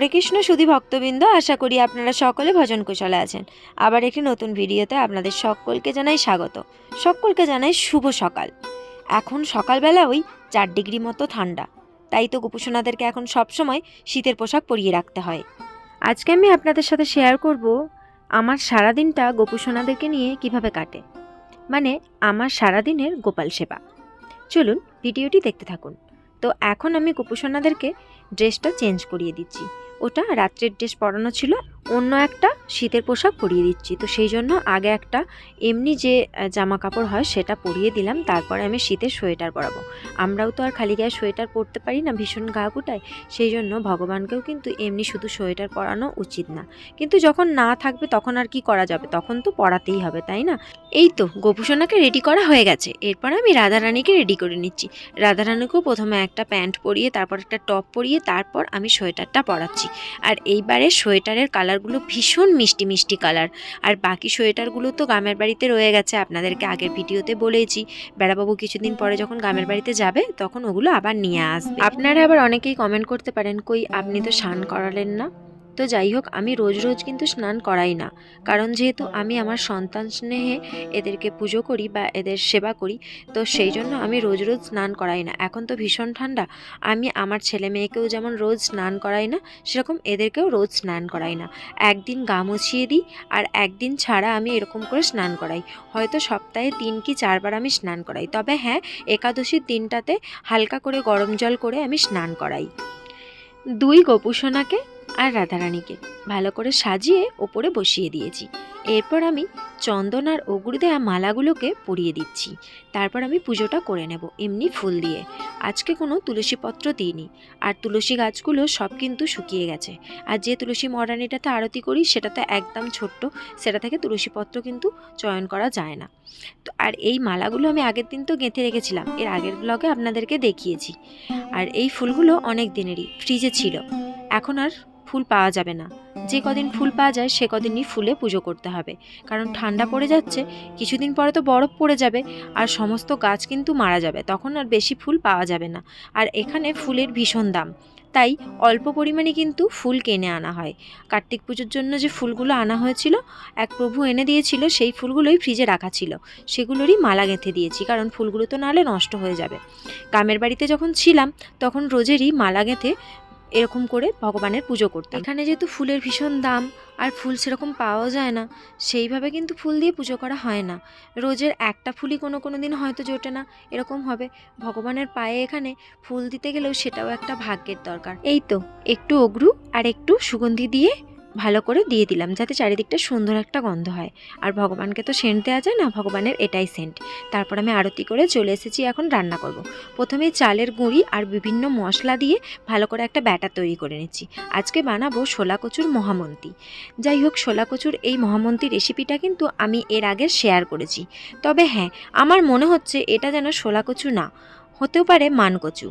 হরে কৃষ্ণ, সুধী ভক্তবৃন্দ, আশা করি আপনারা সকলে ভজন কুশলে আছেন। আবার একটি নতুন ভিডিওতে আপনাদের সকলকে জানাই স্বাগত। সকলকে জানাই শুভ সকাল। এখন সকালবেলা ওই চার ডিগ্রি মতো ঠান্ডা। তাই তো গোপুসোনাদেরকে এখন সবসময় শীতের পোশাক পরিয়ে রাখতে হয়। আজকে আমি আপনাদের সাথে শেয়ার করব আমার সারাদিনটা গোপুসোনাদেরকে নিয়ে কীভাবে কাটে। মানে আমার সারাদিনের গোপাল সেবা। চলুন ভিডিওটি দেখতে থাকুন। তো এখন আমি গোপুসোনাদেরকে ড্রেসটা চেঞ্জ করিয়ে দিচ্ছি। ওটা রাত্রের ড্রেস পরানো ছিল অন্য একটা শীতের পোশাক পরিয়ে দিচ্ছি। তো সেই জন্য আগে একটা এমনি যে জামা কাপড় হয় সেটা পরিয়ে দিলাম, তারপরে আমি শীতের সোয়েটার পরাবো। আমরাও তো আর খালি গায়ে সোয়েটার পরতে পারি না, ভীষণ গা গুটায়। সেই জন্য ভগবানকেও কিন্তু এমনি শুধু সোয়েটার পরানো উচিত না। কিন্তু যখন না থাকবে তখন আর কি করা যাবে? তখন তো পরাতেই হবে, তাই না? এই তো গোপুসোনাকে রেডি করা হয়ে গেছে। এরপর আমি রাধারানীকে রেডি করে নিচ্ছি। রাধারানীকেও প্রথমে একটা প্যান্ট পরিয়ে, তারপর একটা টপ পরিয়ে, তারপর আমি সোয়েটারটা পরাচ্ছি। আর এইবারে সোয়েটারের কালারগুলো ভীষণ মিষ্টি মিষ্টি কালার। আর বাকি সোয়েটারগুলো তো গ্রামের বাড়িতে রয়ে গেছে, আপনাদেরকে আগের ভিডিওতে বলেছি। বেড়াবাবু কিছুদিন পরে যখন গ্রামের বাড়িতে যাবে, তখন ওগুলো আবার নিয়ে আসবে। আপনারা আবার অনেকেই কমেন্ট করতে পারেন, কই আপনি তো স্নান করালেন না। তো যাই হোক আমি রোজ রোজ কিন্তু স্নান করাই না। কারণ যেহেতু আমি আমার সন্তান স্নেহে এদেরকে পুজো করি বা এদের সেবা করি, তো সেই জন্য আমি রোজ রোজ স্নান করাই না। এখন তো ভীষণ ঠান্ডা। আমি আমার ছেলে মেয়েকেও যেমন রোজ স্নান করাই না, সেরকম এদেরকেও রোজ স্নান করাই না। একদিন গা মুছিয়ে দিই আর একদিন ছাড়া আমি এরকম করে স্নান করাই। হয়তো সপ্তাহে তিন কি চারবার আমি স্নান করাই। তবে হ্যাঁ একাদশীর দিনটাতে হালকা করে গরম জল করে আমি স্নান করাই। দুই গোপুসোনাকে আর রাধারানীকে। ভালো করে সাজিয়ে ওপরে বসিয়ে দিয়েছি। এরপর আমি চন্দন আর অগুর দেয়া মালাগুলোকে পরিয়ে দিচ্ছি। তারপর আমি পুজোটা করে নেব এমনি ফুল দিয়ে। আজকে কোনো তুলসী পত্র দিইনি। আর তুলসী গাছগুলো সব কিন্তু শুকিয়ে গেছে। আর যে তুলসী মরানিটাতে আরতি করি সেটা তো একদম ছোট্ট, সেটা থেকে তুলসী পত্র কিন্তু চয়ন করা যায় না। তো আর এই মালাগুলো আমি আগের দিন তো গেঁথে রেখেছিলাম। এর আগের ব্লগে আপনাদেরকে দেখিয়েছি। আর এই ফুলগুলো অনেক দিনেরই ফ্রিজে ছিল। এখন আর ফুল পাওয়া যাবে না। যে কদিন ফুল পাওয়া যায়, সে কদিনই ফুলে পুজো করতে হবে। কারণ ঠান্ডা পড়ে যাচ্ছে, কিছুদিন পরে তো বরফ পড়ে যাবে, আর সমস্ত গাছ কিন্তু মারা যাবে। তখন আর বেশি ফুল পাওয়া যাবে না। আর এখানে ফুলের ভীষণ দাম। তাই অল্প পরিমাণে কিন্তু ফুল কিনে আনা হয়। কার্তিক পুজোর জন্য যে ফুলগুলো আনা হয়েছিল, এক প্রভু এনে দিয়েছিল, সেই ফুলগুলোই ফ্রিজে রাখা ছিল। সেগুলোরই মালা গেঁথে দিয়েছি, কারণ ফুলগুলো তো নাহলে নষ্ট হয়ে যাবে। গ্রামের বাড়িতে যখন ছিলাম, তখন রোজেরই মালা গেঁথে এরকম করে ভগবানের পুজো করতে এখানে যেহেতু ফুলের ভীষণ দাম আর ফুল সেরকম পাওয়া যায় না সেইভাবে কিন্তু ফুল দিয়ে পুজো করা হয় না। রোজের একটা ফুলই কোনো কোনো দিন হয়তো জোটে না এরকম হবে। ভগবানের পায়ে এখানে ফুল দিতে গেলেও সেটাও একটা ভাগ্যের দরকার। এই তো একটু অগ্রু আর একটু সুগন্ধি দিয়ে ভালো করে দিয়ে দিলাম যাতে চারিদিকটা সুন্দর একটা গন্ধ হয়। আর ভগবানকে তো সেন্ট দেওয়া যায় না? ভগবানের এটাই সেন্ট তারপর আমি আরতি করে চলে এসেছি এখন রান্না করব। প্রথমে চালের গুঁড়ি আর বিভিন্ন মশলা দিয়ে ভালো করে একটা ব্যাটার তৈরি করে নিচ্ছি। আজকে বানাবো শোলা কচুর মহামন্তি। যাই হোক, শোলা কচুর এই মহামন্তি রেসিপিটা কিন্তু আমি এর আগে শেয়ার করেছি। তবে হ্যাঁ আমার মনে হচ্ছে এটা যেন শোলা কচু না, হতেও পারে মান কচু।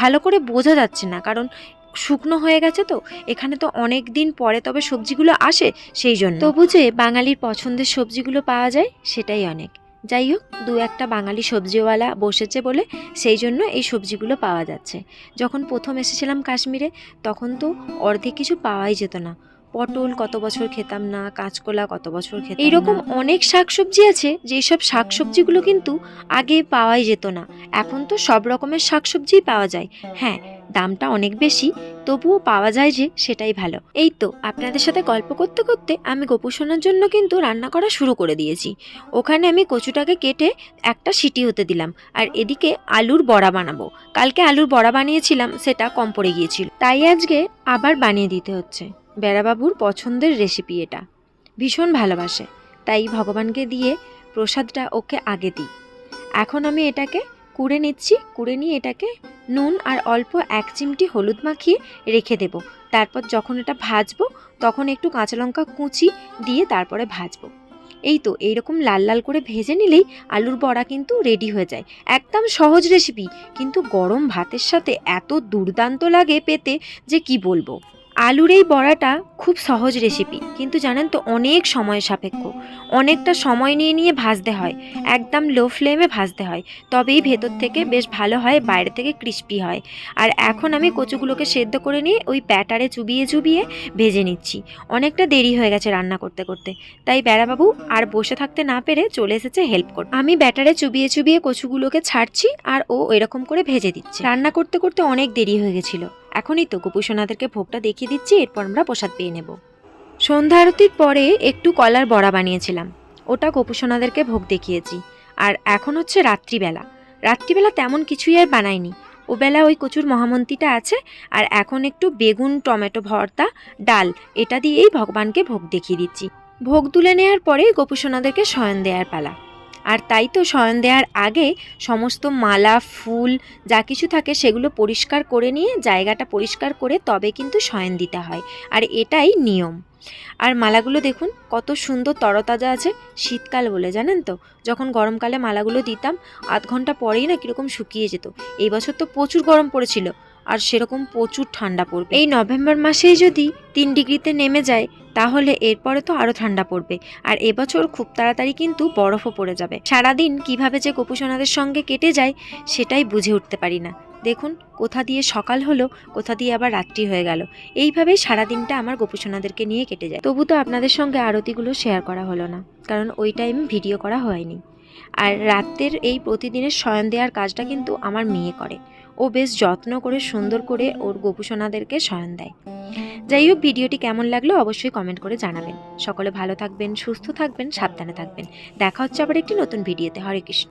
ভালো করে বোঝা যাচ্ছে না, কারণ শুকনো হয়ে গেছে তো, এখানে তো অনেক দিন পরে তবে সবজিগুলো আসে সেই জন্য। তবু যে বাঙালির পছন্দের সবজিগুলো পাওয়া যায় সেটাই অনেক। যাই হোক, দু একটা বাঙালি সবজিওয়ালা বসেছে বলে সেই জন্য এই সবজিগুলো পাওয়া যাচ্ছে। যখন প্রথম এসেছিলাম কাশ্মীরে, তখন তো অর্ধেক কিছু পাওয়াই যেত না। পটল কত বছর খেতাম না, কাঁচকলা কত বছর খেতাম এইরকম অনেক শাকসবজি আছে, যেসব শাকসবজিগুলো কিন্তু আগে পাওয়াই যেত না। এখন তো সব রকমের শাকসবজিই পাওয়া যায়। হ্যাঁ দামটা অনেক বেশি, তবুও পাওয়া যায় যে সেটাই ভালো। এই তো, আপনাদের সাথে গল্প করতে করতে আমি গোপুসোনার জন্য কিন্তু রান্না করা শুরু করে দিয়েছি। ওখানে আমি কচুটাকে কেটে একটা সিটি হতে দিলাম, আর এদিকে আলুর বড়া বানাবো। কালকে আলুর বড়া বানিয়েছিলাম, সেটা কম পড়ে গিয়েছিল। তাই আজকে আবার বানিয়ে দিতে হচ্ছে। বেড়াবাবুর পছন্দের রেসিপি এটা। ভীষণ ভালোবাসে। তাই ভগবানকে দিয়ে প্রসাদটা ওকে আগে দিই। এখন আমি এটাকে কুড়ে নিচ্ছি, কুড়ে নিয়ে এটাকে নুন আর অল্প এক চিমটি হলুদ মাখিয়ে রেখে দেব। তারপর যখন এটা ভাজবো, তখন একটু কাঁচা লঙ্কা কুচি দিয়ে তারপরে ভাজবো। এই তো, এইরকম লাল লাল করে ভেজে নিলেই আলুর বড়া কিন্তু রেডি হয়ে যায়। একদম সহজ রেসিপি কিন্তু গরম ভাতের সাথে এত দুর্দান্ত লাগে পেতে যে কি বলব? আলুর এই বড়াটা খুব সহজ রেসিপি কিন্তু জানেন তো, অনেক সময় সাপেক্ষ। অনেকটা সময় নিয়ে নিয়ে ভাজতে হয়। একদম লো ফ্লেমে ভাজতে হয়। তবেই ভেতর থেকে বেশ ভালো হয়, বাইরে থেকে ক্রিস্পি হয়। আর এখন আমি কচুগুলোকে সেদ্ধ করে নিয়ে ওই ব্যাটারে চুবিয়ে চুবিয়ে ভেজে নিচ্ছি। অনেকটা দেরি হয়ে গেছে রান্না করতে করতে। তাই বেড়াবাবু আর বসে থাকতে না পেরে চলে এসেছে হেল্প করতে। আমি ব্যাটারে চুবিয়ে চুবিয়ে কচুগুলোকে ছাড়ছি আর ও এরকম করে ভেজে দিচ্ছে। রান্না করতে করতে অনেক দেরি হয়ে গেছিল। এখনই তো গোপুসোনাদেরকে ভোগটা দেখিয়ে দিচ্ছি, এরপর আমরা প্রসাদ পেয়ে নেব। সন্ধ্যা আরতির পরে একটু কলার বড়া বানিয়েছিলাম। ওটা গোপুসোনাদেরকে ভোগ দেখিয়েছি। আর এখন হচ্ছে রাত্রিবেলা। রাত্রিবেলা তেমন কিছুই আর বানাইনি। ও বেলা ওই কচুর মহামন্তিটা আছে, আর এখন একটু বেগুন, টমেটো ভর্তা, ডাল, এটা দিয়েই ভগবানকে ভোগ দেখিয়ে দিচ্ছি। ভোগ তুলে নেওয়ার পরে গোপুসোনাদেরকে শয়ন দেওয়ার পালা। আর তাই তো শয়ন দেওয়ার আগে সমস্ত মালা, ফুল, যা কিছু থাকে সেগুলো পরিষ্কার করে নিয়ে জায়গাটা পরিষ্কার করে তবে কিন্তু শয়ন দিতে হয়। আর এটাই নিয়ম। আর মালাগুলো দেখুন, কত সুন্দর তরতাজা আছে। শীতকাল বলে, জানেন তো? যখন গরমকালে মালাগুলো দিতাম, আধ ঘণ্টা পরেই না কীরকম শুকিয়ে যেত। এই বছর তো প্রচুর গরম পড়েছিল। আর সেরকম প্রচুর ঠান্ডা পড়বে। এই নভেম্বর মাসেই যদি তিন ডিগ্রিতে নেমে যায় তাহলে এরপরে তো আরও ঠান্ডা পড়বে। আর এবছর খুব তাড়াতাড়ি কিন্তু বরফও পড়ে যাবে। সারাদিন কীভাবে যে গোপুসোনাদের সঙ্গে কেটে যায়, সেটাই বুঝে উঠতে পারি না। দেখুন, কোথা দিয়ে সকাল হলো, কোথা দিয়ে আবার রাত্রি হয়ে গেল। এইভাবেই সারাদিনটা আমার গোপুসোনাদেরকে নিয়ে কেটে যায়। তবু তো আপনাদের সঙ্গে আরতিগুলো শেয়ার করা হলো না। কারণ ওই টাইম ভিডিও করা হয়নি। আর রাতের এই প্রতিদিনের শয়ন দেওয়ার কাজটা কিন্তু আমার মেয়ে করে। ও বেশ যত্ন করে, সুন্দর করে ওর গোপুসোনাদেরকে শয়ন দেয়। যাই হোক, ভিডিওটি কেমন লাগল অবশ্যই কমেন্ট করে জানাবেন। সকলে ভালো থাকবেন, সুস্থ থাকবেন, সাবধানে থাকবেন। দেখা হচ্ছে আবার একটি নতুন ভিডিওতে। হরে কৃষ্ণ।